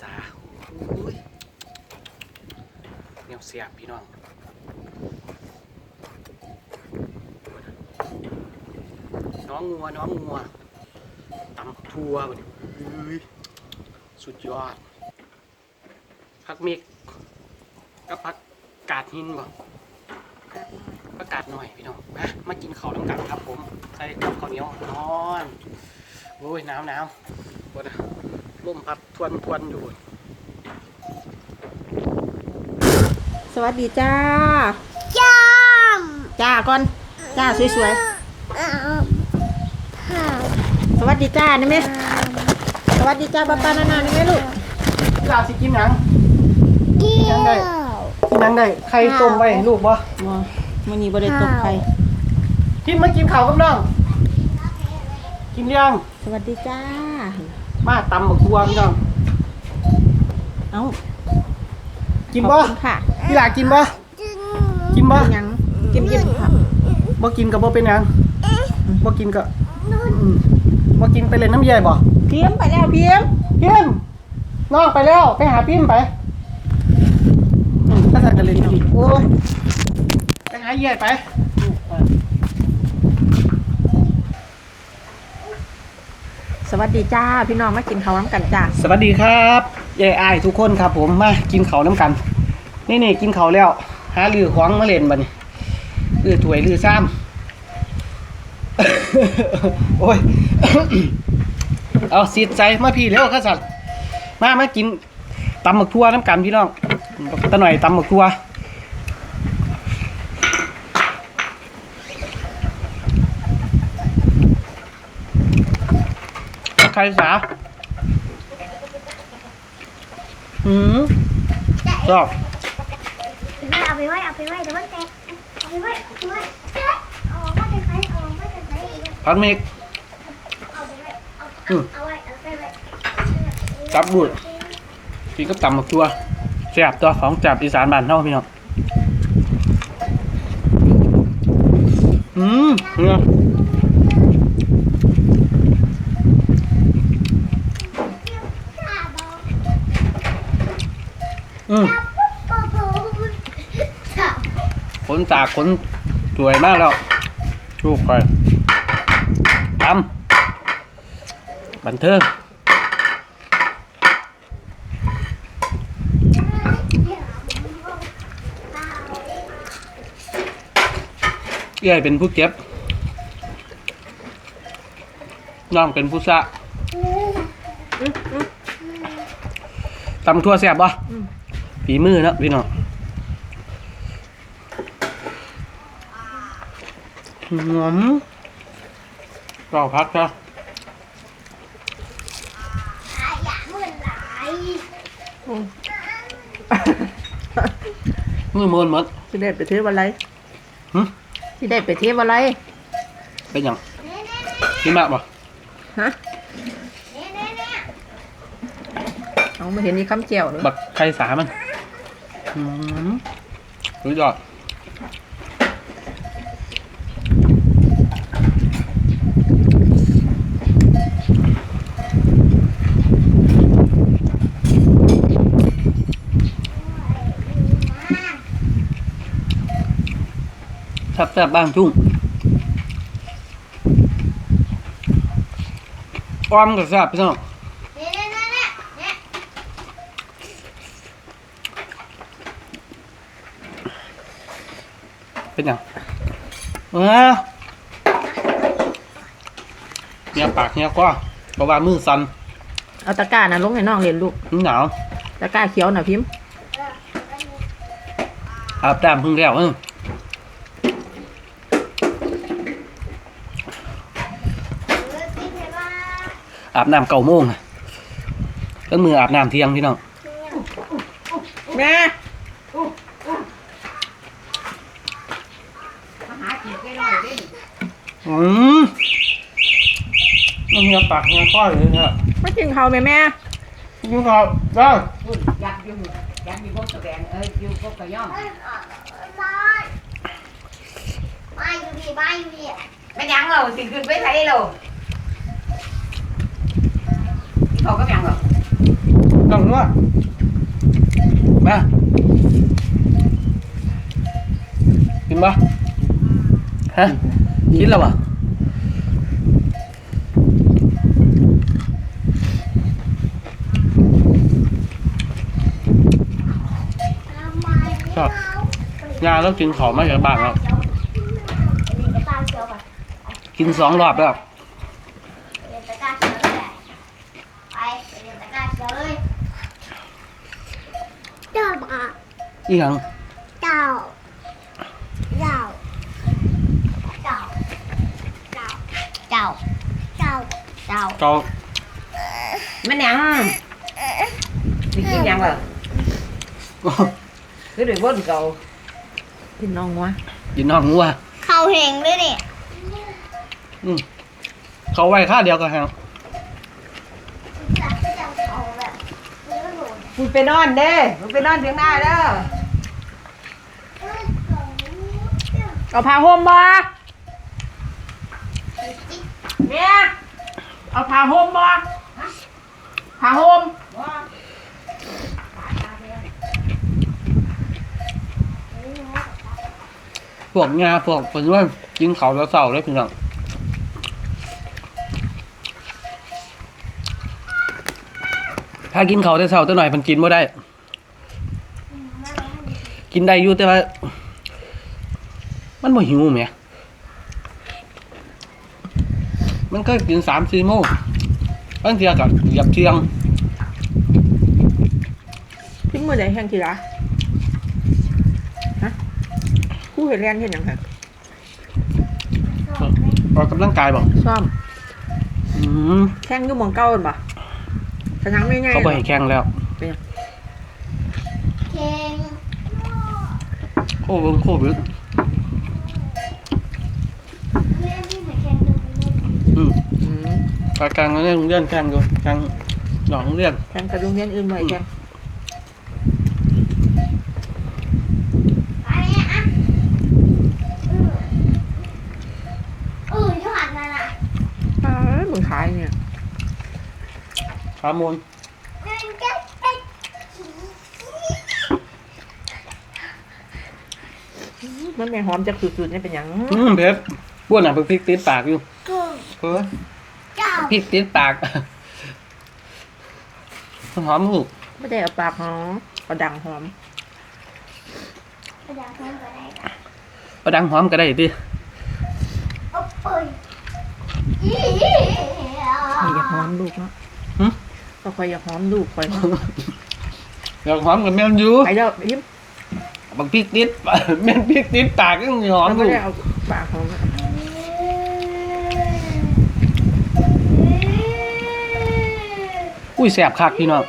สาโอ้ยแนวเสียบพี่น้องน้องงัวน้องงัวตำทัวบ่เนี่ยอุ้สุดยอดพักเมกกับพักกาดหินบ่พักกาดหน่อยพี่น้องมามากินข้าวน้ำกันครับผมใส่กับข้าวเหนียวนอนโอ้ยหนาวหนาวปวด ลมพัดทวนทวนอยู่ สวัสดีจ้า จ้ามจ้าก่อนจ้าสวยอ้าวผ่าๆสวัสดีจ้านี่ไหมสวัสดีจ้าป้าป้านานานี่ไหมลูกลาสิกินหยังเกี่ยังยได้วกินหยังได้ใครต้มไว้ให้ลูกบ่มมันนี้บริตกใครกินมากินข้าวกับน้อง กินยัง สวัสดีจ้า มาตำบักทัวพี่น้องเอ้ากินขบ่อบคุณค่ะพี่หลากินบ่จึงกินบ่ยังกิมกิมค่ะบ่กินก็บ่เป็นหยังบ่กินก็อืมบ่กินไปเล่นน้ำใหญ่บ่เพียมไปแล้วเพียมพิมน้องไปแล้วไปหาพิมไปอืมก็สั่งกันเลยพี่โอ้ยไปหาใหญ่ไป สวัสดีจ้าพี่น้องมากินข้าวน้ำกันจ้าสวัสดีครับยายอายทุกคนครับผมมากินเขาวน้ำกัน นี่นี่กินเขาวแล้วหาลือขวางมาเล่นบันลือถวยลือซ้ำโอ้ยเอาสีดใจมาพี่แล้วข้าสัตว์มามากินตำหมึกทั่วน้ำกันพี่น้องตะหน่อยตำหมึกทั่ว ครสาอืมชอบเอาไปไว้เอาไปไว้เดี๋ยวมันแตกเอาไปไว้เอาไปไว้เอามาจะใช้เอามาจะใช้พันเมกเอาไปไว้เอาอืมเอาไว้เอาไปไว้จับบุญกินกับตำหมึกทั่วแซ่บตัวของจับอีสานบ้านเฮาพี่น้องอืมเนี่ย ข้าบอก อืม โอ้โหข้า ขนสากขนสวยมากแล้วชูไปตำบันเทิงเอ้ยเป็นผู้เก็บ น้องเป็นผู้สะตำทั่วแซ่บปะฝีมือเนาะพี่น้อง หอมก็พักจ้ะอย่ามื่นไหลมือมนหมดสิได้ไปเที่ยวอะไรหึสิได้ไปเที่ยวอะไรเป็นหยังกินมากป่ะฮะเนี่ยเนี่ยเนี่ยเอามาเห็นนี่คำเจียวเลยบักไข่สามันอืมรู้ยอด แซ่บๆบ้างชุ่งอ้อมกับแซ่บพี่น้องเนี่ยเนี่ยเนี่ยเนี่ยเป็นหยังเออเนี่ยปากเนี่ยก็เพราะว่ามือสั่นเอาตะกร้าน่ะลงให้น้องเรียนลูกมันหนาว ตะกร้าเขียวน่ะพิมพ์อาบน้ำเพิ่งแล้วเออเออติ๊กเลยว่า อาบน้ำเก่าโมงอะก็มืออาบน้ำเที่ยงพี่น้องแม่อืมมันเนี่ยปากเนี่ยก้อยเลยเนี่ยมากินข้าวไหมแม่กินข้าวได้ยัดอยู่ยัดอยู่พวกแสดงเอ้ยอยู่พวกกระย่อมเออเออมามาอยู่ดีมาอยู่ดีไม่ยังเราสิขึ้นไปใช้เรา เขาก็ยังเหรอต้องงัวมากินปะฮะกินแล้วปะครับยาแล้วกินของมาจากบ้านแล้วนี่กระตาเขียวก่อนกินสองรอบแล้ว เรียนตะกร้าเขียวเลยไปเรียนตะกร้าเขียวเลยเจ้าบ่ะ อีหยังเจ้าเจ้าเจ้าเจ้าเจ้าเจ้าเจ้าเกามันหยังสิกินหยังล่ะคือได้วนเก่ากินน้องวะกินนอกงัวเขาเฮงด้วยนี่เขาไว้ค่าเดียวกันครับจับก็จะเอาแบบเนื้อหนูมึงไปนอนเด้มึงไปนอนเถียงหน้าเด้อ เอ้ยสอง เอาผ้าห่มบ่เนี่ยเอาผ้าห่มบ่ผ้าห่มพวกงาพวกเป็นว่ากินเขาแล้วเศร้าเลยพี่น้องถ้ากินเขาได้เศร้าตัวหน่อยมันกินไม่ได้ กินได้อยู่แต่ว่า มันบ่หิวแหม มันก็กินสามสี่โมงบางเทียกับเหยียบเที่ยงทิ้งมือไหนแห้งทีละฮะคู่เห็นแรงเห็นยังไงออกกำลังกายบอกซ่อมอืมแข้งอยุ่หมองเก้ากันปะสนังไม่ง่ายเขาบ่ให้แข่งแล้วเข่งโอ้เบิ่งโควิด เล่นที่ไหนแข่งดูไปเล่น อืม อื มปากกลางเรื่องเรื่องแข่งอยู่แข่งหนองเรื่องแข่งกระดุมเรียนอื่นไว้แข่งไปเนี่ยอะเออเออยูหันนั่นอะอ้าวมึงขายเนี่ยขามูลเล่นแก๊กแก๊กมันไม่หอมจากสุดๆนี่เป็นหยังอืมเพชรบ้วนอะเป็นพริกติดปากอยู่กูเออเจ้า พริกติดปากหอมลูกไม่ได้เอาปากหอมเอาดังหอมไปดังเพิ่มก็ได้เอาดังหอมก็ได้ดิโอ้โอ้ยอีใครอยากหอมลูกเนาะหึก็คอยอยากหอมลูกคอยอยากหอมกับแม่นอยู่ไปแล้วยิ้มบางพริกติดแม่นพริกติดปากก็ยังหอมแล้วอไม่ยู่ได้เอาปากหอม อุ้ยแสบคักพี่น้อง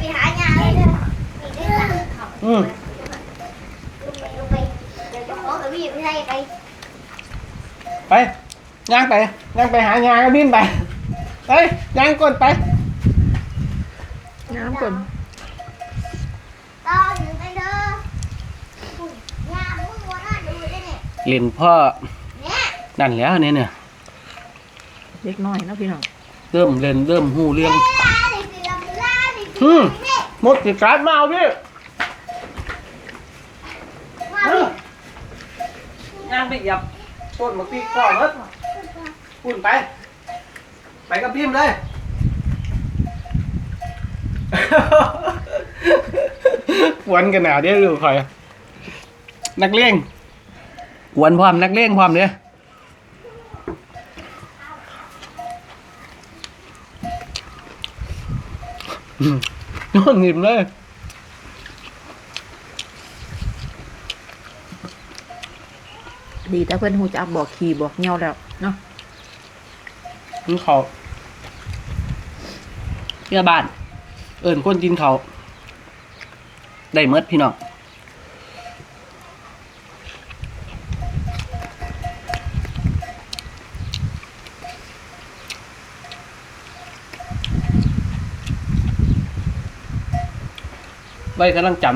ไปหายาเลยเด้อนี่เด้อเขาอืมลงไปลงไปเดี๋ยวจะขอกับพี่ไม่ใช่ไปไปย่างไปย่างไปหางานก็บินไปไปย่างก่อนไปน้ำก่อนต่อถึงไปเด้ออุ้ยยามึงวัวน่าดูเลยเนี่ยเล่นพ่อเนี่ยนั่นแหล้วเนี่ยเนี่ยเล็กน้อยเนาะพี่น้องเริ่มเล่นเริ่มหูเรื่องลาดิสิลาดิลาดิอืมนี่หมดสิการดมาเอาพี่มาดิย่างไปหยับต้นมะพริกก่อนเนอะปุ่นไป ไปกับพิมพ์เลย กวนกันหนาเด้อดูคอย นักเลงกวนพร้อมนักเลงพร้อมเด้อ นอนหนิมเลยดีแต่เพื่อนหูจักบอกขี่บอกเงี้ยวแล้วเนาะกินเขาวเพื่อบ้าน เอิ่นคนกินเขาวได้เมดพี่น้อง ว้กำลังจำ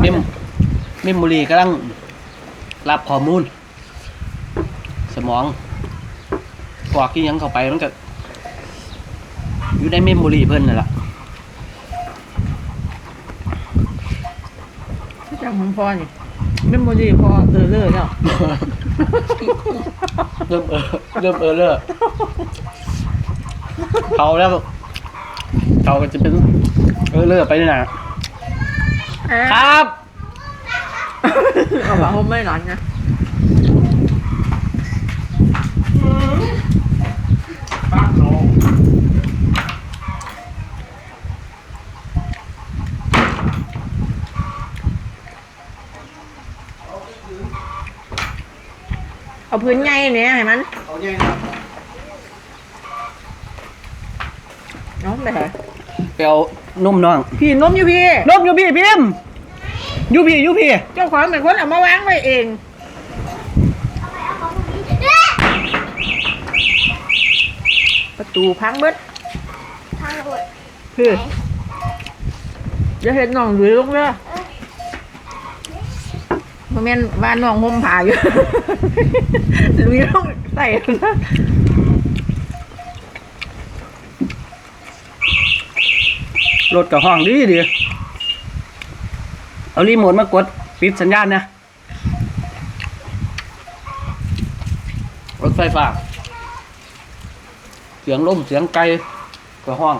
เมมเมมโมรีกำลังรับข้อมูล สมองกวากที่ยังเข้าไปมันก็อยู่ในเมมโมรีเพิ่นนั่นแหละจำของพ่อนี่ เมมโมรี่พ่อเออเลอร์แล้วเริ่มเออเริ่มเออเลอร์เขาแล้วเขาก็จะเป็นเออเลอร์ไปนี่นะครับ เอาว่าเขาไม่ร้อนนะ เอาพื้นใหญ่เนี่ยให้มันเขาใหญ่ครับน้องไปไหนไปเอานุ่มน้องพี่นมอยู่พี่ นมอยู่พี่พิมพ์อยู่พี่อยู่พี่เจ้าของเป็นคนเอามาวางไว้เอง ประตูพังเบิดทางหมดคือจะเห็นน้องหลุยลงเลยมัน แม่นว่าน้องห่มผ้าอยู่หลุยลงใส่นะรถกับห้องดีดีเอารีโมทมากดปิดสัญญาณนะรถไฟฟ้า เสียงลมเสียงไกลกับห้อง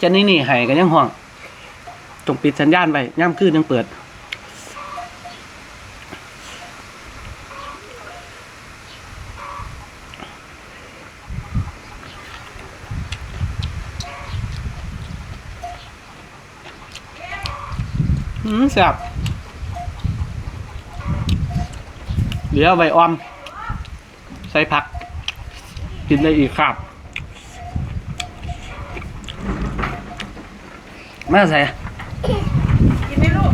จะนี่นี่ให้กันยังห้องจงปิดสัญญาณไปย่ำคืนยังเปิด อืมแซ่บเดี๋ยวใบออม ใส่ผัก กินได้อีกครับ มาใส่กินไหมลูก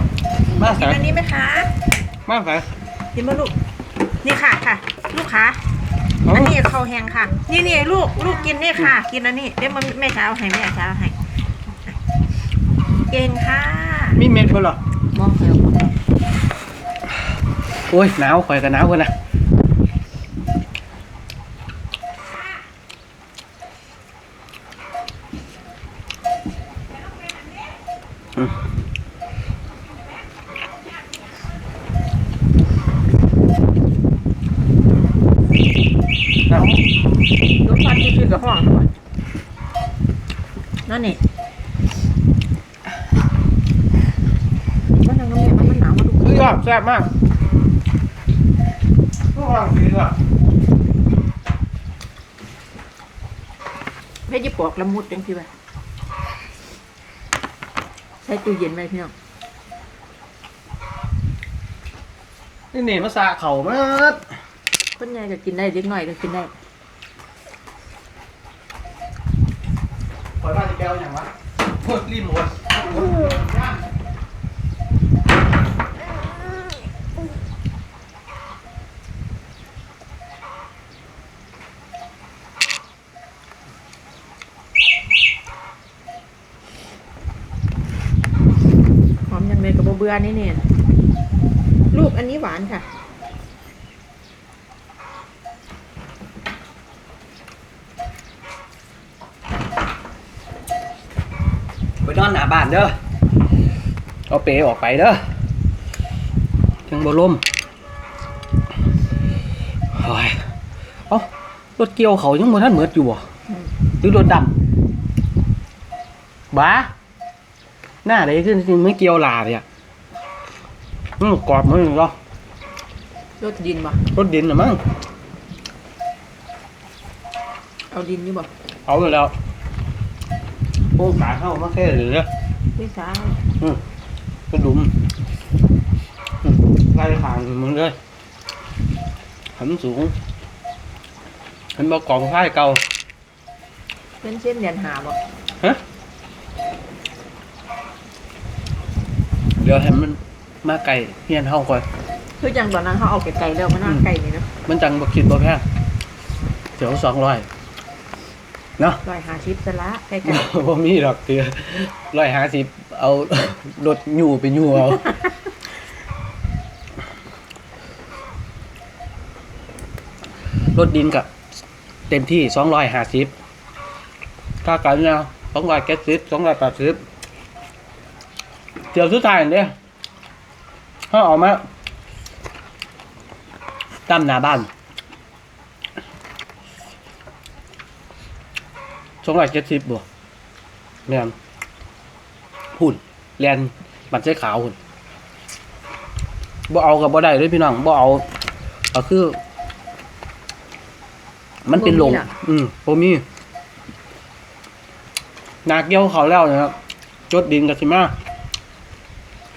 มากิใส่นอันนี้ไหมคะ มาใส่กินไหมลูก นี่ค่ะค่ะ ลูกค้าเอาอันนี้ข้าวแห้งค่ะ นี่นี่ลูกลูกกินนี่ค่ะ กินอันนี้เดี๋ยวมันแม่เช้าให้แม่เช้าให้เก่งค่ะมีเม็ดบ่หรอมองเร็วโอ้ยหนาวข่อยกับหนาวกันนะอืม เอาลูกพัดที่คือ กับห้องก่อนนั่นนี่มันยังมีมันหนาวมาดูสุดยอดแซ่บมากทุกคนดีอะเพชรยี่ปอกละมุดจังที่ว่าใช้ตู้เย็นไว้พี่น้องนี่นี่มาสาเข่ามาดคนใหญ่ก็กินได้เล็กน้อยก็กินได้ ข่อยว่าจะแก้วอย่างวะโคตรรีโมทหอมยังเลยกับเบื่อนี่เนี่ยลูกอันนี้หวานค่ะ ไปนอนหน้า บ้านเด้อเอาเปออกไปเด้อจังบ่ลมโอ้ยเอ้ารถเกี่ยวเขายังบ่ทันเหมือดอยู่บ่อืมหรือรถดำบ้าหน้าได้ขึ้นจริงไม่เกี่ยวลาเนี่ยมันกรอบมันเหรอรถดินบ่รถดินน่ะมั้งเอาดินนี่บ่เอาไปแล้วโอ้ขาเข้ามาแค่เลยเนี่ย พี่สาวกระดุมอืมไล่ทางมึงเลยหันสูงหันบกองไฟเก่าเป็นเส้นเดียนหาบ่ฮะเดี๋ยวให้มันมาไก่เฮียนเฮาก่อน คือจังตอนนั้นเขาเอาไก่ๆแล้วมานั่งไก่นี่เนาะมันจังบ่คิดบ่แพงเดี๋ยวสองร้อย เนาะร้อยห้าสิบซะละใกล้กันบ่มีดอกเตือร้อยห้าสิบเอารถอยู่ไปอยู่เอารถดินกับเต็มที่สองร้อยห้าสิบถ้ากันเนี่ยสองร้อยเจ็ดสิบสองร้อยแปดสิบเดี๋ยวสุดท้ายเนี่ยถ้าออกมาตั้มหน้าบ้าน สองร้อยเจ็ดสิบบวกแม่นหุ่นแลนบัตรใช้ขาวหุ่นบ่เอากับบ่ได้เลยพี่น้องบ่เอาก็คือ มันเป็นหลงบ่มีน่ะ อืมโมมีนาเกี่ยวเขาแล้วนะครับจดดินกับสิมา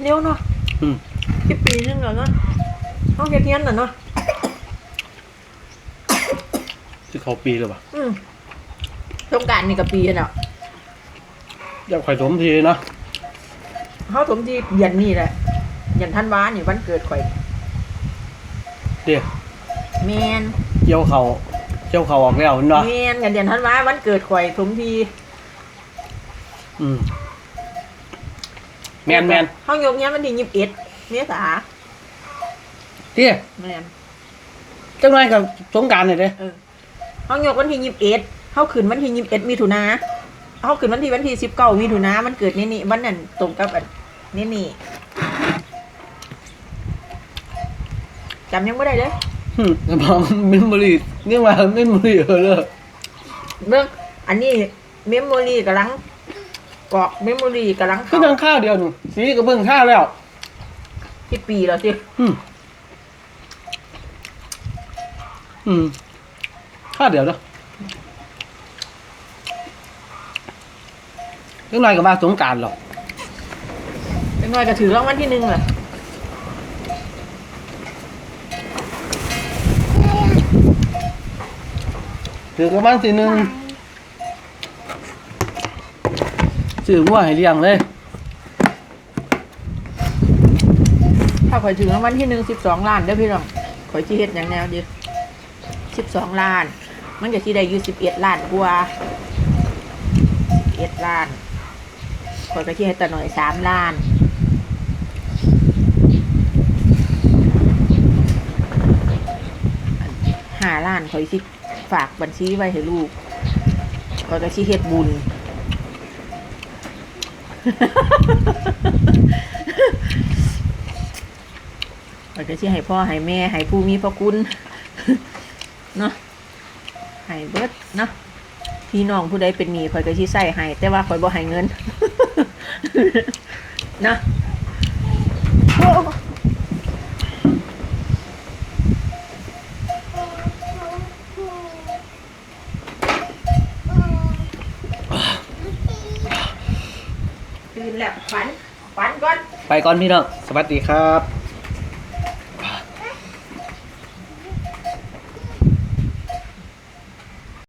เร็วเนาะอืม สิบปีนึงแล้วเนาะห้องเทียนน่ะเนาะที่เขาปีเลยป่ะอืม สงกรารนี่กับปีน่ะอยากข่อยสมทีเนาะเขาสมที่เย็นนี่แหละเย็นท่านวานี่วันเกิดข่อยเดี๋ยวแมนเกี่ยวเขาเกี่ยวเขาออกแล้วเนาะแมนกันเดือนธันวาวันเกิดข่อยสมทีอืมแมนแมนห้องยกเนี้ยวันที่ยี่สิบเอ็ดเมษาเดี๋ยวแมนจังไรกับสงกรารเนี่ยเด้เออห้องยกวันที่ยี่สิบเอ็ด เขาขึ้นวันที่ยี่สิบเอ็ดมิถุนาเขาขึ้นวันที่วันที่สิบเก้ามิถุนามันเกิดนี่นี่วันนั้นตรงกับอันนี่นี่จำยังไม่ได้เลยหึสมองเมมโมรีนี่ว่าเมมโมรีเออเลยเรื่องอันนี้เมมโมรีกำลังกรอกเมมโมรีกำลังคือเข้าทางข้าวเดียวหนูสีกับเบิ่งข้าวแล้วที่ปีแล้วสิอืมอืมข้าวเดียวเนาะ จังไรกับมาสงกรารหรอกเป็นไงก็ถือรางวัลที่หนึ่งแหละถือประมาณทีหนึ่งซื้องัวให้เลี้ยงเลย ถ้าข่อยถือรางวัลที่หนึ่งสิบสองล้านเด้อพี่น้องข่อยชี้เฮ็ดอย่างแนวเดียวสิบสองล้าน มันก็ที่ได้อยู่สิบเอ็ดล้านกว่าเอ็ดล้านข่ อยก็ที่ให้แต่หน่อยสามล้านห้าล้านข่อยสิฝากบัญชีไว้ให้ลูกข่อยก็ที่เฮ็ดบุญข่อยก็สิให้พ่อให้แม่ให้ผู้มีพระคุณเนาะให้เบิดเนาะพี่น้องผู้ใดเป็นหนี้ข่อยก็สิใส่ให้แต่ว่าข่อยบ่ให้เงิน นาะโอ้ตื่นแล้วฝันฝันก่อน ไปก่อนพี่น้อง สวัสดีครับ